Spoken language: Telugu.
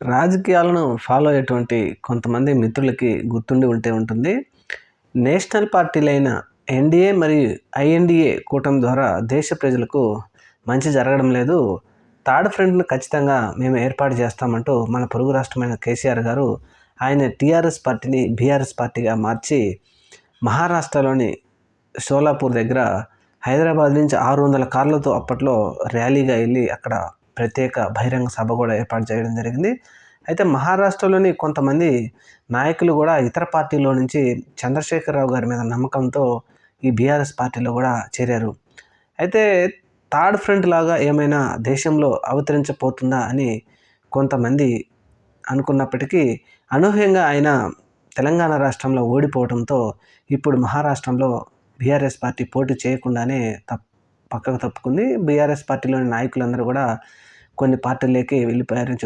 రాజకీయాలను ఫాలో అయ్యేటువంటి కొంతమంది మిత్రులకి గుర్తుండి ఉంటే ఉంటుంది. నేషనల్ పార్టీలైన ఎన్డీఏ మరియు ఐఎన్డీఏ కూటమి ద్వారా దేశ ప్రజలకు మంచి జరగడం లేదు. థర్డ్ ఫ్రంట్ను ఖచ్చితంగా మేము ఏర్పాటు చేస్తామంటూ మన పొరుగు రాష్ట్రమైన కేసీఆర్ గారు ఆయన టీఆర్ఎస్ పార్టీని బీఆర్ఎస్ పార్టీగా మార్చి మహారాష్ట్రలోని షోలాపూర్ దగ్గర హైదరాబాద్ నుంచి ఆరు వందల కార్లతో అప్పట్లో ర్యాలీగా వెళ్ళి అక్కడ ప్రత్యేక బహిరంగ సభ కూడా ఏర్పాటు చేయడం జరిగింది. అయితే మహారాష్ట్రలోని కొంతమంది నాయకులు కూడా ఇతర పార్టీలో నుంచి చంద్రశేఖరరావు గారి మీద నమ్మకంతో ఈ బీఆర్ఎస్ పార్టీలో కూడా చేరారు. అయితే థర్డ్ ఫ్రంట్ లాగా ఏమైనా దేశంలో అవతరించబోతుందా అని కొంతమంది అనుకున్నప్పటికీ అనూహ్యంగా ఆయన తెలంగాణ రాష్ట్రంలో ఓడిపోవడంతో ఇప్పుడు మహారాష్ట్రంలో బీఆర్ఎస్ పార్టీ పోటీ చేయకుండానే తప్ పక్కకు తప్పుకుంది. బీఆర్ఎస్ పార్టీలోని నాయకులందరూ కూడా కొన్ని పార్టీలకి వెళ్ళిపోయారని చెప్